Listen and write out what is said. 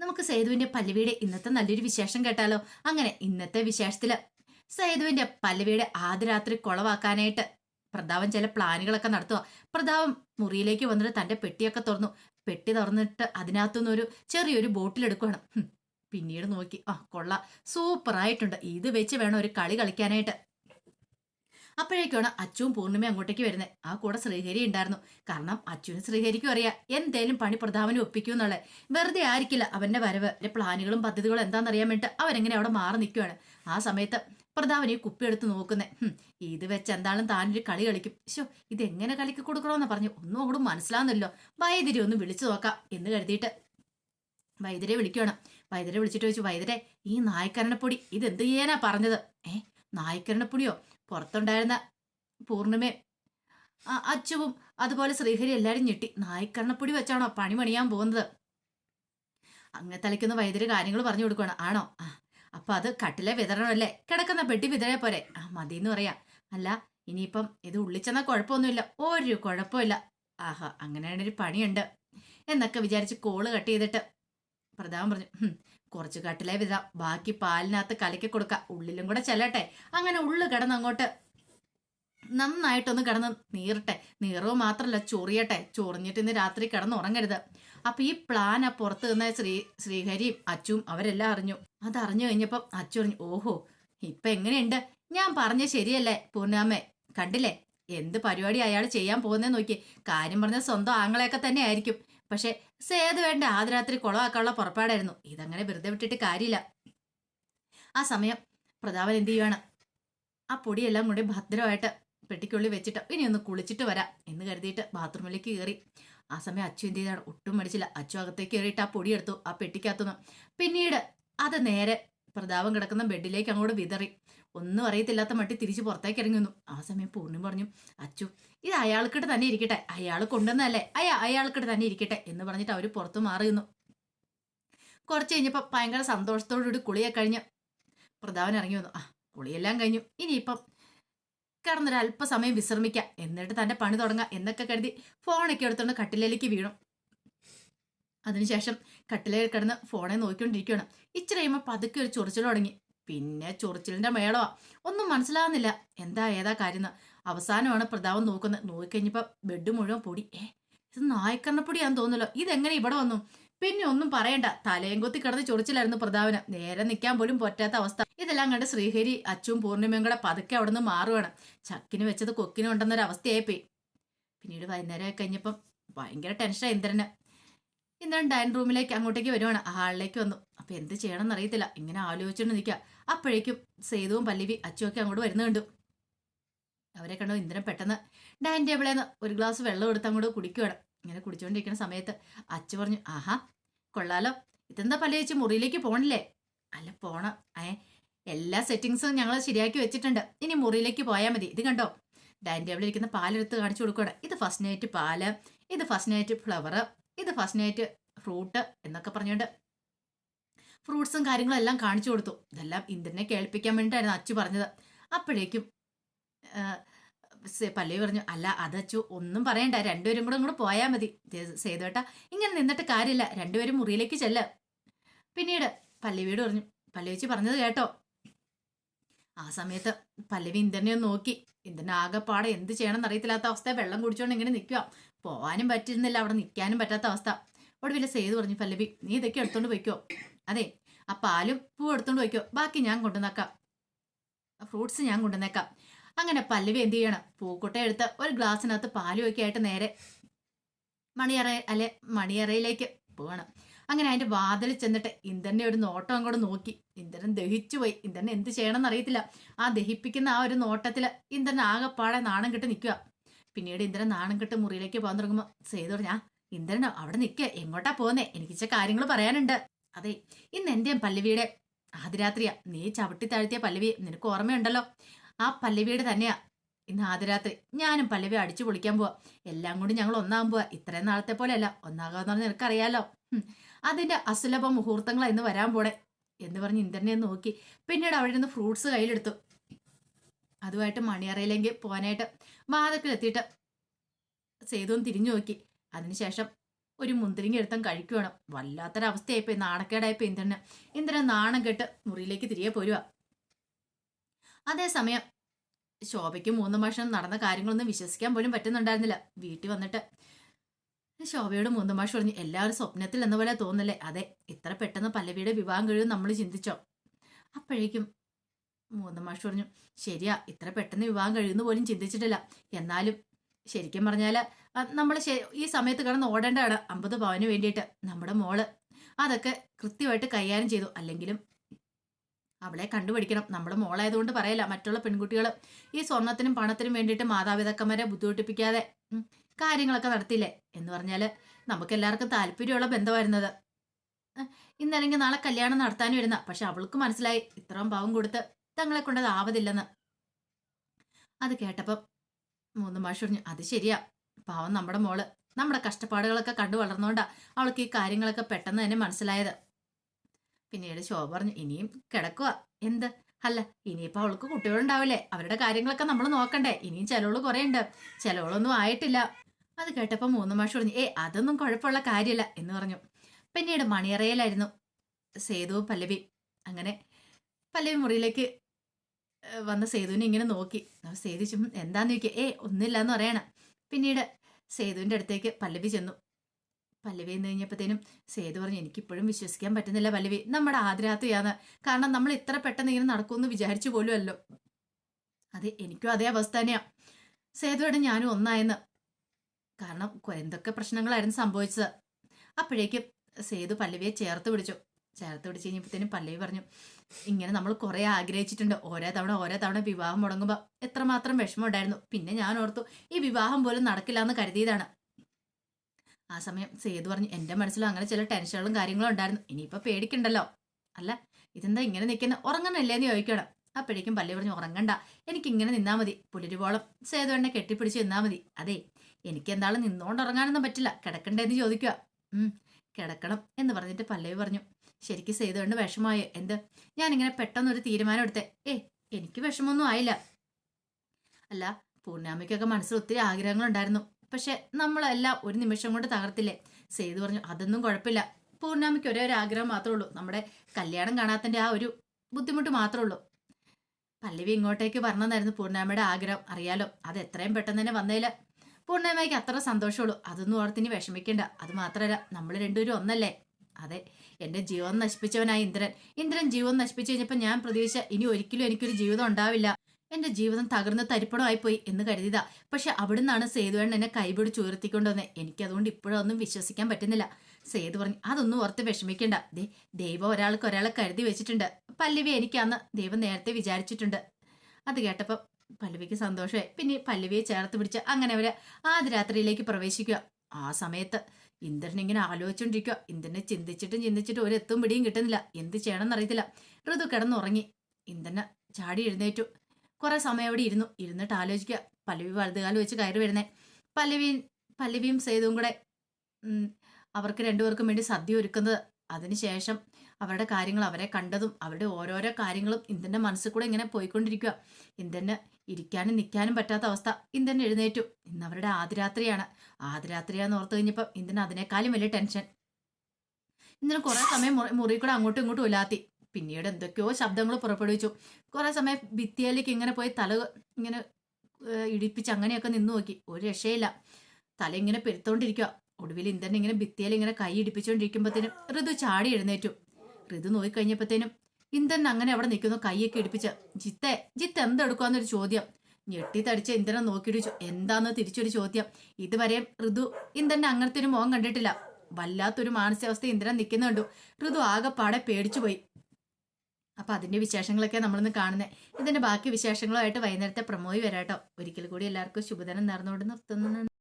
നമുക്ക് സേതുവിന്റെ പല്ലവിയുടെ ഇന്നത്തെ നല്ലൊരു വിശേഷം കേട്ടാലോ? അങ്ങനെ ഇന്നത്തെ വിശേഷത്തിൽ സേതുവിന്റെ പല്ലവിയുടെ ആദ്യ രാത്രി കുളവാക്കാനായിട്ട് പ്രതാപൻ ചില പ്ലാനുകളൊക്കെ നടത്തുക പ്രതാപൻ മുറിയിലേക്ക് വന്നിട്ട് തന്റെ പെട്ടിയൊക്കെ തുറന്നു. പെട്ടി തുറന്നിട്ട് അതിനകത്തുനിന്ന് ഒരു ചെറിയൊരു ബോട്ടിൽ എടുക്കുകയാണ് പിന്നീട് നോക്കി. ആ കൊള്ള. സൂപ്പറായിട്ടുണ്ട്. ഇത് വെച്ച് വേണം ഒരു കളി കളിക്കാനായിട്ട്. അപ്പോഴേക്കാണ് അച്ചുവും പൂർണിമയും അങ്ങോട്ടേക്ക് വരുന്നത്. ആ കൂടെ ശ്രീഹരി ഉണ്ടായിരുന്നു. കാരണം അച്ചുവിന് ശ്രീഹരിക്കും അറിയാം. എന്തേലും പണി പ്രധാവനും ഒപ്പിക്കും എന്നുള്ളത്. വെറുതെ ആയിരിക്കില്ല അവന്റെ വരവ്. പ്ലാനുകളും പദ്ധതികളും എന്താണെന്നറിയാൻ വേണ്ടിട്ട് അവരെങ്ങനെ അവിടെ മാറി നിൽക്കുവാണ്. ആ സമയത്ത് പ്രധാവനെ ഈ കുപ്പി എടുത്ത് നോക്കുന്നേ. ഇത് വെച്ച് എന്താളും താനൊരു കളി കളിക്കും. ശോ ഇതെങ്ങനെ കളിക്ക് കൊടുക്കണമെന്ന് പറഞ്ഞു. ഒന്നും അങ്ങോട്ട് മനസ്സിലാവുന്നല്ലോ വൈദ്യരെ ഒന്ന് വിളിച്ചു നോക്കാം എന്ന് കരുതിയിട്ട് വൈദ്യരെ വിളിക്കണം വൈദ്യരെ വിളിച്ചിട്ട് ചോദിച്ചു വൈദ്യരെ ഈ നായ്ക്കരണപ്പൊടി എന്ത് ചെയ്യാനാ പറഞ്ഞത്? ഏ നായ്ക്കരണപ്പൊടിയോ പുറത്തുണ്ടായിരുന്ന പൂർണിമയും അച്ചുവും അതുപോലെ ശ്രീഹരി എല്ലാരും ഞെട്ടി. നായ്ക്കണ്ണപ്പൊടി വെച്ചാണോ പണി പണിയാൻ പോകുന്നത്? അങ്ങനെ തലയ്ക്കുന്ന വൈദ്യര് കാര്യങ്ങൾ പറഞ്ഞു കൊടുക്കുകയാണ് ആണോ? അപ്പൊ അത് കട്ടിലെ വിതരണമല്ലേ? കിടക്കുന്ന പെട്ടി വിതറിയ പോരെ. ആ മതി എന്ന് പറയാ. അല്ല ഇനിയിപ്പം ഇത് ഉള്ളിച്ചെന്നാൽ കുഴപ്പമൊന്നുമില്ല. ഒരു കുഴപ്പമില്ല. ആഹാ അങ്ങനെയാണൊരു പണിയുണ്ട്. എന്നൊക്കെ വിചാരിച്ച് കോൾ കട്ട് ചെയ്തിട്ട് പ്രധാനം പറഞ്ഞു "ഹും, കുറച്ച് കട്ടിലെ വിതാം ബാക്കി പാലിനകത്ത് കലക്കി കൊടുക്കാം. ഉള്ളിലും കൂടെ ചെല്ലട്ടെ. അങ്ങനെ ഉള്ളു കിടന്ന് അങ്ങോട്ട് നന്നായിട്ടൊന്ന് കിടന്ന് നീറട്ടെ. നീറവ് മാത്രമല്ല ചൊറിയട്ടെ. ചൊറിഞ്ഞിട്ട് ഇന്ന് രാത്രി കിടന്ന് ഉറങ്ങരുത്. അപ്പൊ ഈ പ്ലാൻ ആ പുറത്ത് നിന്ന ശ്രീ ശ്രീഹരിയും അച്ചും അവരെല്ലാം അറിഞ്ഞു. അത് അറിഞ്ഞു കഴിഞ്ഞപ്പം അച്ചു പറഞ്ഞു ഓഹോ ഇപ്പൊ എങ്ങനെയുണ്ട്? ഞാൻ പറഞ്ഞ ശരിയല്ലേ പൂർണാമ്മേ കണ്ടില്ലേ? എന്ത് പരിപാടി അയാൾ ചെയ്യാൻ പോകുന്നേ നോക്കി. കാര്യം പറഞ്ഞ സ്വന്തം ആങ്ങളെയൊക്കെ തന്നെ ആയിരിക്കും പക്ഷെ സേതു വേണ്ട. ആദ്യ രാത്രി കുളമാക്കാനുള്ള പുറപ്പാടായിരുന്നു. ഇതങ്ങനെ വെറുതെ വിട്ടിട്ട് കാര്യമില്ല. ആ സമയം പ്രതാപൻ എന്ത് ചെയ്യുവാണ്? ആ പൊടിയെല്ലാം കൂടി ഭദ്രമായിട്ട് പെട്ടിക്കുള്ളിൽ വെച്ചിട്ട് ഇനി ഒന്ന് കുളിച്ചിട്ട് വരാം എന്ന് കരുതിയിട്ട് ബാത്റൂമിലേക്ക് കയറി. ആ സമയം അച്ചു എന്ത് ചെയ്താണ്? ഒട്ടും മടിച്ചില്ല. അച്ചു അകത്തേക്ക് കയറിയിട്ട് ആ പൊടി എടുത്തു ആ പെട്ടിക്കകത്തുനിന്ന്. പിന്നീട് അത് നേരെ പ്രതാപം കിടക്കുന്ന ബെഡിലേക്ക് അങ്ങോട്ട് വിതറി. ഒന്നും അറിയത്തില്ലാത്ത മട്ടി തിരിച്ച് പുറത്തേക്ക് ഇറങ്ങി വന്നു. ആ സമയം പൂർണിം പറഞ്ഞു അച്ചു ഇത് അയാൾക്കിട്ട് തന്നെ ഇരിക്കട്ടെ. അയാൾ കൊണ്ടുവന്നല്ലേ അയാ അയാൾക്കിട്ട് തന്നെ ഇരിക്കട്ടെ എന്ന് പറഞ്ഞിട്ട് അവർ പുറത്ത് മാറിയുന്നു കുറച്ച് കഴിഞ്ഞപ്പോൾ ഭയങ്കര സന്തോഷത്തോടുകൂടി കുളിയെ കഴിഞ്ഞ് പ്രതാപൻ ഇറങ്ങി വന്നു. ആ കുളിയെല്ലാം കഴിഞ്ഞു. ഇനിയിപ്പം കിടന്നൊരു അല്പസമയം വിശ്രമിക്കാം. എന്നിട്ട് തന്റെ പണി തുടങ്ങാം എന്നൊക്കെ കരുതി ഫോണൊക്കെ എടുത്തുകൊണ്ട് കട്ടിലേക്ക് വീണു. അതിനുശേഷം കട്ടിലയിൽ കിടന്ന് ഫോണെ നോക്കിക്കൊണ്ടിരിക്കുകയാണ് ഇച്ചിരി കഴിയുമ്പോൾ പതുക്കെ ഒരു ചൊറിച്ചിൽ തുടങ്ങി. പിന്നെ ചൊറിച്ചിലിന്റെ മേളവാ. ഒന്നും മനസ്സിലാവുന്നില്ല. എന്താ ഏതാ കാര്യം. അവസാനമാണ് പ്രതാപം നോക്കുന്നത്. നോക്കിക്കഴിഞ്ഞപ്പോ ബെഡ് മുഴുവൻ പൊടി. ഏ ഇത് നായ്ക്കണ്ണപ്പൊടിയാന്ന് തോന്നുന്നല്ലോ. ഇതെങ്ങനെ ഇവിടെ വന്നു? പിന്നെ ഒന്നും പറയണ്ട. തലയും കൊത്തി കിടന്ന് ചൊറിച്ചിലായിരുന്നു പ്രതാപന്. നേരെ നിൽക്കാൻ പോലും പറ്റാത്ത അവസ്ഥ. ഇതെല്ലാം കണ്ട് ശ്രീഹരി അച്ചും പൂർണിമയും കൂടെ പതുക്കെ അവിടെ നിന്ന് മാറുകയാണ് ചക്കിന് വെച്ചത് കൊക്കിന് പോയി അവസ്ഥയായിപ്പോയി പിന്നീട് വൈകുന്നേരം കഴിഞ്ഞപ്പം ഭയങ്കര ടെൻഷൻ ഇന്ദ്രന്. ഇന്ദ്രൻ ഡൈനിങ് റൂമിലേക്ക് അങ്ങോട്ടേക്ക് വരുവാണ്. ഹാളിലേക്ക് വന്നു. അപ്പൊ എന്ത് ചെയ്യണമെന്ന് അറിയത്തില്ല ഇങ്ങനെ ആലോചിച്ചുകൊണ്ട് നിൽക്കുക അപ്പോഴേക്കും സേതുവും പല്ലവി അച്ചുമൊക്കെ അങ്ങോട്ട് വരുന്ന കണ്ടു. അവരെ കണ്ടു ഇന്ദ്രൻ പെട്ടെന്ന് ഡൈനിങ് ടേബിളിൽ നിന്ന് ഒരു ഗ്ലാസ് വെള്ളം എടുത്ത് അങ്ങോട്ട് കുടിക്കുകയാണ് ഇങ്ങനെ കുടിച്ചുകൊണ്ടിരിക്കുന്ന സമയത്ത് അച്ചു പറഞ്ഞു ആഹാ കൊള്ളാലോ. ഇതെന്താ പല്ലി വെച്ച് മുറിയിലേക്ക് പോണില്ലേ? അല്ല പോണ. ഏ എല്ലാ സെറ്റിങ്സും ഞങ്ങൾ ശരിയാക്കി വെച്ചിട്ടുണ്ട്. ഇനി മുറിയിലേക്ക് പോയാൽ മതി. ഇത് കണ്ടോ? ഡൈനിങ് ടേബിളിൽ ഇരിക്കുന്ന പാലെടുത്ത് കാണിച്ചു കൊടുക്കുകയാണ് ഇത് ഫസ്റ്റ് നൈറ്റ് പാൽ. ഇത് ഫസ്റ്റ് നൈറ്റ് ഫ്ലവർ ഇത് ഫസ്റ്റ് നൈറ്റ് ഫ്രൂട്ട് എന്നൊക്കെ പറഞ്ഞുകൊണ്ട് ഫ്രൂട്ട്സും കാര്യങ്ങളും എല്ലാം കാണിച്ചു കൊടുത്തു. ഇതെല്ലാം ഇന്ദ്രനെ കേൾപ്പിക്കാൻ വേണ്ടിയിട്ടായിരുന്നു അച്ചു പറഞ്ഞത്. അപ്പോഴേക്കും പല്ലി പറഞ്ഞു അല്ല അതച്ചു ഒന്നും പറയണ്ട. രണ്ടുപേരും കൂടെ അങ്ങോട്ട് പോയാൽ മതി. സേതുവേട്ട ഇങ്ങനെ നിന്നിട്ട് കാര്യമില്ല. രണ്ടുപേരും മുറിയിലേക്ക് ചെല്ല. പിന്നീട് പല്ലവിയോട് പറഞ്ഞു പല്ലവിച്ച് പറഞ്ഞത് കേട്ടോ. ആ സമയത്ത് പല്ലവി ഇന്ദ്രനെ ഒന്ന് നോക്കി. ഇന്ദ്രൻ ആകെപ്പാടെ എന്ത് ചെയ്യണം എന്നറിയത്തില്ലാത്ത അവസ്ഥ വെള്ളം കുടിച്ചോണ്ട് ഇങ്ങനെ നിൽക്കുക പോവാനും പറ്റുന്നില്ല അവിടെ നിൽക്കാനും പറ്റാത്ത അവസ്ഥ. ഒടുവിൽ സെയ്ത് പറഞ്ഞു പല്ലവി നീ ഇതൊക്കെ എടുത്തോണ്ട് പോയിക്കോ. അതെ ആ പാലും പൂ എടുത്തോണ്ട് പോയിക്കോ. ബാക്കി ഞാൻ കൊണ്ടുവന്നേക്കാം. ഫ്രൂട്ട്സ് ഞാൻ കൊണ്ടുവന്നേക്കാം. അങ്ങനെ പല്ലവി എന്ത് ചെയ്യണം? പൂക്കുട്ട എടുത്ത് ഒരു ഗ്ലാസ്സിനകത്ത് പാലും ഒക്കെ ആയിട്ട് നേരെ മണിയറ അല്ലെ മണിയറയിലേക്ക് പോവാണ്. അങ്ങനെ അതിന്റെ വാതിൽ ചെന്നിട്ട് ഇന്ദ്രനെ ഒരു നോട്ടം അങ്ങോട്ട് നോക്കി. ഇന്ദ്രൻ ദഹിച്ചു പോയി ഇന്ദ്രൻ എന്ത് ചെയ്യണമെന്ന് അറിയത്തില്ല. ആ ദഹിപ്പിക്കുന്ന ആ ഒരു നോട്ടത്തിൽ ഇന്ദ്രൻ ആകെപ്പാടെ നാണം കെട്ട് നിൽക്കുക പിന്നീട് ഇന്ദ്രൻ നാണം കെട്ട് മുറിയിലേക്ക് പോകാൻ തുടങ്ങുമ്പോൾ സേതു പറഞ്ഞാ ഇന്ദ്രനോ അവിടെ നിൽക്കുക എങ്ങോട്ടാ പോകുന്നേ എനിക്ക് ചില കാര്യങ്ങൾ പറയാനുണ്ട്. അതെ ഇന്ന് എന്റെയും പല്ലവിയുടെ ആദ്യരാത്രിയാ. നീ ചവിട്ടി താഴ്ത്തിയ പല്ലവി നിനക്ക് ഓർമ്മയുണ്ടല്ലോ. ആ പല്ലവിയുടെ തന്നെയാ. ഇന്ന് ആദ്യരാത്രി. ഞാനും പല്ലവി അടിച്ചു പൊളിക്കാൻ പോവാ. എല്ലാം കൂടി ഞങ്ങൾ ഒന്നാകാൻ പോവാ. ഇത്രയും നാളത്തെ പോലെയല്ല. ഒന്നാകാന്ന് പറഞ്ഞാൽ നിനക്കറിയാലോ. ഹും. അതിന്റെ അസുലഭ മുഹൂർത്തങ്ങൾ എന്ന് വരാൻ പോടെ എന്ന് പറഞ്ഞ് ഇന്ദ്രനെ നോക്കി. പിന്നീട് അവിടെ നിന്ന് ഫ്രൂട്ട്സ് കയ്യിലെടുത്തു. അതുമായിട്ട് മണിയറയിലേക്ക് പോകാനായിട്ട് വാതക്കിലെത്തിയിട്ട് സേതുവും തിരിഞ്ഞു നോക്കി. അതിനുശേഷം ഒരു മുന്തിരിങ്ങ എടുത്തും കഴിക്കുവാണ്. വല്ലാത്തൊരവസ്ഥയായിപ്പോയി. നാണക്കേടായിപ്പോയി ഇന്ദ്രന് ഇന്ദ്രൻ നാണം കെട്ട് മുറിയിലേക്ക് തിരികെ പോരുക. അതേസമയം ശോഭയ്ക്ക് മൂന്ന് മാസം നടന്ന കാര്യങ്ങളൊന്നും വിശ്വസിക്കാൻ പോലും പറ്റുന്നുണ്ടായിരുന്നില്ല. വീട്ടിൽ വന്നിട്ട് ശോഭയോട് മൂന്നുമാഷ് പറഞ്ഞു എല്ലാവരും സ്വപ്നത്തിൽ എന്ന പോലെ തോന്നല്ലേ? അതെ ഇത്ര പെട്ടെന്ന് പല്ലവിയുടെ വിവാഹം കഴിയും നമ്മൾ ചിന്തിച്ചോ? അപ്പോഴേക്കും മൂന്നുമാഷ് പറഞ്ഞു ശരിയാ ഇത്ര പെട്ടെന്ന് വിവാഹം കഴിയുന്നു പോലും ചിന്തിച്ചിട്ടില്ല. എന്നാലും ശരിക്കും പറഞ്ഞാൽ നമ്മൾ ഈ സമയത്ത് കിടന്ന് ഓടേണ്ടതാണ് അമ്പത് പവന് വേണ്ടിയിട്ട് നമ്മുടെ മോൾ. അതൊക്കെ കൃത്യമായിട്ട് കൈകാര്യം ചെയ്തു. അല്ലെങ്കിലും അവളെ കണ്ടുപിടിക്കണം. നമ്മുടെ മോളായതുകൊണ്ട് പറയല്ല മറ്റുള്ള പെൺകുട്ടികൾ ഈ സ്വർണത്തിനും പണത്തിനും വേണ്ടിയിട്ട് മാതാപിതാക്കന്മാരെ ബുദ്ധിമുട്ടിപ്പിക്കാതെ കാര്യങ്ങളൊക്കെ നടത്തിയില്ലേ? എന്ന് പറഞ്ഞാൽ നമുക്ക് എല്ലാവർക്കും താല്പര്യമുള്ള ബന്ധമായിരുന്നത്. ഇന്നല്ലെങ്കിൽ നാളെ കല്യാണം നടത്താനും ഇരുന്ന. പക്ഷെ അവൾക്ക് മനസ്സിലായി ഇത്രയും പാവം കൊടുത്ത് തങ്ങളെ കൊണ്ടത് ആവതില്ലെന്ന്. അത് കേട്ടപ്പം മൂന്ന് മാഷ് പറഞ്ഞു അത് ശരിയാ. പാവം നമ്മുടെ മോൾ നമ്മുടെ കഷ്ടപ്പാടുകളൊക്കെ കണ്ടു വളർന്നോണ്ടാ അവൾക്ക് ഈ കാര്യങ്ങളൊക്കെ പെട്ടെന്ന് തന്നെ മനസ്സിലായത്. പിന്നീട് ശോഭ പറഞ്ഞു ഇനിയും കിടക്കുക എന്ത്? അല്ല ഇനിയിപ്പോ അവൾക്ക് കുട്ടികളുണ്ടാവില്ലേ? അവരുടെ കാര്യങ്ങളൊക്കെ നമ്മൾ നോക്കണ്ടേ. ഇനിയും ചിലവൾ കുറേ ഉണ്ട് ചെലവുകളൊന്നും ആയിട്ടില്ല. അത് കേട്ടപ്പോൾ മൂന്ന് മാഷ് പറഞ്ഞു ഏ അതൊന്നും കുഴപ്പമുള്ള കാര്യമില്ല എന്ന് പറഞ്ഞു. പിന്നീട് മണിയറയിലായിരുന്നു സേതു പല്ലവി. അങ്ങനെ പല്ലവി മുറിയിലേക്ക് വന്ന സേതുവിനെ ഇങ്ങനെ നോക്കി. സേതു ചും എന്താന്ന് ചോദിക്കുക ഏ ഒന്നില്ല എന്ന് പറയണം. പിന്നീട് സേതുവിന്റെ അടുത്തേക്ക് പല്ലവി ചെന്നു. പല്ലവി എന്ന് കഴിഞ്ഞപ്പോഴത്തേനും സേതു പറഞ്ഞു എനിക്കിപ്പോഴും വിശ്വസിക്കാൻ പറ്റുന്നില്ല പല്ലവി. നമ്മുടെ ആദ്രാത്രിയാണ് കാരണം നമ്മൾ ഇത്ര പെട്ടെന്ന് ഇങ്ങനെ നടക്കുമെന്ന് വിചാരിച്ചു പോലുമല്ലോ. അതെ എനിക്കും അതേ അവസ്ഥ തന്നെയാണ് സേതുവിടെ ഞാനും ഒന്നായെന്ന് കാരണം എന്തൊക്കെ പ്രശ്നങ്ങളായിരുന്നു സംഭവിച്ചത്. അപ്പോഴേക്കും സേതു പല്ലവിയെ ചേർത്ത് പിടിച്ചു. ചേർത്ത് പിടിച്ച് കഴിഞ്ഞപ്പോഴത്തേനും പല്ലവി പറഞ്ഞു ഇങ്ങനെ നമ്മൾ കുറെ ആഗ്രഹിച്ചിട്ടുണ്ട്. ഓരോ തവണ ഓരോ തവണ വിവാഹം മുടങ്ങുമ്പോൾ എത്രമാത്രം വിഷമം ഉണ്ടായിരുന്നു പിന്നെ ഞാൻ ഓർത്തു ഈ വിവാഹം പോലും നടക്കില്ല എന്ന് കരുതിയതാണ്. ആ സമയം സേതു പറഞ്ഞു എന്റെ മനസ്സിലും അങ്ങനെ ചില ടെൻഷനുകളും കാര്യങ്ങളും ഉണ്ടായിരുന്നു. ഇനിയിപ്പോൾ പേടിക്കണ്ടല്ലോ. അല്ല ഇതെന്താ ഇങ്ങനെ നിൽക്കുന്ന ഉറങ്ങണല്ലേന്ന് ചോദിക്കണം. അപ്പോഴേക്കും പല്ലി പറഞ്ഞു ഉറങ്ങണ്ട. എനിക്കിങ്ങനെ നിന്നാൽ നിന്നാ മതി. പുലരുവോളം. സേതു എന്നെ കെട്ടിപ്പിടിച്ച് നിന്നാൽ മതി. അതെ എനിക്ക് എന്താളും നിന്നോണ്ട് ഉറങ്ങാനൊന്നും പറ്റില്ല. കിടക്കണ്ടേന്ന് ചോദിക്കുക കിടക്കണം എന്ന് പറഞ്ഞിട്ട് പല്ലവി പറഞ്ഞു. ശരിക്കും ചെയ്തുകൊണ്ട് വിഷമമായി. എന്ത്? ഞാനിങ്ങനെ പെട്ടെന്നൊരു തീരുമാനം എടുത്തേ ഏ എനിക്ക് വിഷമമൊന്നും ആയില്ല. അല്ല പൂർണാമിക്കൊക്കെ മനസ്സിൽ ഒത്തിരി ആഗ്രഹങ്ങളുണ്ടായിരുന്നു. പക്ഷെ നമ്മളെല്ലാം ഒരു നിമിഷം കൊണ്ട് തകർത്തില്ലേ? സേതു പറഞ്ഞു അതൊന്നും കുഴപ്പമില്ല. പൂർണാമിക്ക് ഒരേ ഒരു ആഗ്രഹം മാത്രമേ ഉള്ളൂ. നമ്മുടെ കല്യാണം കാണാത്തതിന്റെ ആ ഒരു ബുദ്ധിമുട്ട് മാത്രമേ ഉള്ളൂ. പല്ലവി ഇങ്ങോട്ടേക്ക് പറഞ്ഞതായിരുന്നു പൂർണാമയുടെ ആഗ്രഹം. അറിയാലോ അത് എത്രയും പെട്ടെന്ന് തന്നെ വന്നതിൽ പൂർണാമയ്ക്ക് അത്ര സന്തോഷമുള്ളൂ. അതൊന്നും ഓർത്തിനി വിഷമിക്കേണ്ട. അത് മാത്രമല്ല നമ്മൾ രണ്ടുപേരും ഒന്നല്ലേ? അതെ എന്റെ ജീവൻ നശിപ്പിച്ചവനായ ഇന്ദ്രൻ. ഇന്ദ്രൻ ജീവൻ നശിപ്പിച്ചു കഴിഞ്ഞപ്പോൾ ഞാൻ പ്രതീക്ഷ ഇനി ഒരിക്കലും എനിക്കൊരു ജീവിതം ഉണ്ടാവില്ല. എന്റെ ജീവിതം തകർന്ന് തരിപ്പണമായി പോയി എന്ന് കരുതിയതാ. പക്ഷെ അവിടുന്നാണ് സേതുവേണ്ണൻ എന്നെ കൈപിടിച്ച് ഉയർത്തിക്കൊണ്ടുവന്നെ എനിക്ക് അതുകൊണ്ട് ഇപ്പോഴൊന്നും വിശ്വസിക്കാൻ പറ്റുന്നില്ല. സേതു പറഞ്ഞു അതൊന്നും ഓർത്ത് വിഷമിക്കണ്ട. ദേ ദൈവം ഒരാൾക്ക് ഒരാളെ കരുതി വെച്ചിട്ടുണ്ട്. പല്ലവി എനിക്ക് അന്ന് ദൈവം നേരത്തെ വിചാരിച്ചിട്ടുണ്ട്. അത് കേട്ടപ്പോൾ പല്ലവിക്ക് സന്തോഷമായി. പിന്നെ പല്ലവിയെ ചേർത്ത് പിടിച്ച് അങ്ങനെ അവർ ആദ്യ രാത്രിയിലേക്ക് പ്രവേശിക്കുക. ആ സമയത്ത് ഇന്ദ്രൻ ഇങ്ങനെ ആലോചിച്ചോണ്ടിരിക്കുക. ഇന്ദ്രനെ ചിന്തിച്ചിട്ടും ചിന്തിച്ചിട്ടും ഒരു എത്തും പിടിയും കിട്ടുന്നില്ല. എന്ത് ചെയ്യണമെന്ന് അറിയത്തില്ല. ഋതു കിടന്നുറങ്ങി. ഇന്ദ്രനെ ചാടി എഴുന്നേറ്റു. കുറെ സമയം അവിടെ ഇരുന്നു. ഇരുന്നിട്ട് ആലോചിക്കുക. പല്ലവി വലതുകാലം വെച്ച് കയറി വരുന്നേ. പല്ലവിയും പല്ലവിയും സേതുവും കൂടെ അവർക്ക് രണ്ടുപേർക്കും വേണ്ടി സദ്യ ഒരുക്കുന്നത്. അതിനുശേഷം അവരുടെ കാര്യങ്ങൾ അവരെ കണ്ടതും അവരുടെ ഓരോരോ കാര്യങ്ങളും ഇന്ദന്റെ മനസ്സിൽ കൂടെ ഇങ്ങനെ പോയിക്കൊണ്ടിരിക്കുക. ഇന്ദന് ഇരിക്കാനും നിൽക്കാനും പറ്റാത്ത അവസ്ഥ. ഇന്ദൻ എഴുന്നേറ്റു. ഇന്ന് അവരുടെ ആദ്യരാത്രിയാണ്. ആദ്യരാത്രിയാന്ന് ഓർത്ത് കഴിഞ്ഞപ്പോൾ ഇന്ദന് അതിനേക്കാളും വലിയ ടെൻഷൻ. ഇന്നലെ കുറേ സമയം മുറി മുറി കൂടെ അങ്ങോട്ടും ഇങ്ങോട്ടും ഉലാത്തി. പിന്നീട് എന്തൊക്കെയോ ശബ്ദങ്ങൾ പുറപ്പെടുവിച്ചു. കുറേ സമയം ഭിത്തിയിലേക്ക് ഇങ്ങനെ പോയി തല ഇങ്ങനെ ഇടിപ്പിച്ച് അങ്ങനെയൊക്കെ നിന്നു നോക്കി. ഒരു രക്ഷയില്ല. തല ഇങ്ങനെ പെരുത്തോണ്ടിരിക്കുക. ഒടുവിൽ ഇന്ദ്രൻ ഇങ്ങനെ ഭിത്തിയിൽ ഇങ്ങനെ കൈ ഇടിപ്പിച്ചുകൊണ്ടിരിക്കുമ്പോഴത്തേനും ഋതു ചാടി എഴുന്നേറ്റു. ഋതു നോക്കിക്കഴിഞ്ഞപ്പോഴത്തേനും ഇന്ദ്രൻ അങ്ങനെ അവിടെ നിൽക്കുന്നു കൈയൊക്കെ ഇടിപ്പിച്ച്. ജിത്തെ ജിത്ത് എന്തെടുക്കുവാന്നൊരു ചോദ്യം. ഞെട്ടി തടിച്ച് ഇന്ദ്രനെ നോക്കിയിടിച്ചു. എന്താന്ന് തിരിച്ചൊരു ചോദ്യം. ഇതുവരെയും ഋതു ഇന്ദ്രന്റെ അങ്ങനത്തെ ഒരു മോഹം കണ്ടിട്ടില്ല. വല്ലാത്തൊരു മാനസികാവസ്ഥ ഇന്ദ്രൻ നിൽക്കുന്നുണ്ടു ഋതു ആകെപ്പാടെ പേടിച്ചുപോയി അപ്പൊ അതിന്റെ വിശേഷങ്ങളൊക്കെ നമ്മളിന്ന് കാണുന്നത് ഇതിന്റെ ബാക്കി വിശേഷങ്ങളുമായിട്ട് വൈകുന്നേരത്തെ പ്രമോയി വരാട്ടോ. ഒരിക്കൽ കൂടി എല്ലാവർക്കും ശുഭദിനം നേർന്നുകൊണ്ട് നിർത്തുന്നു.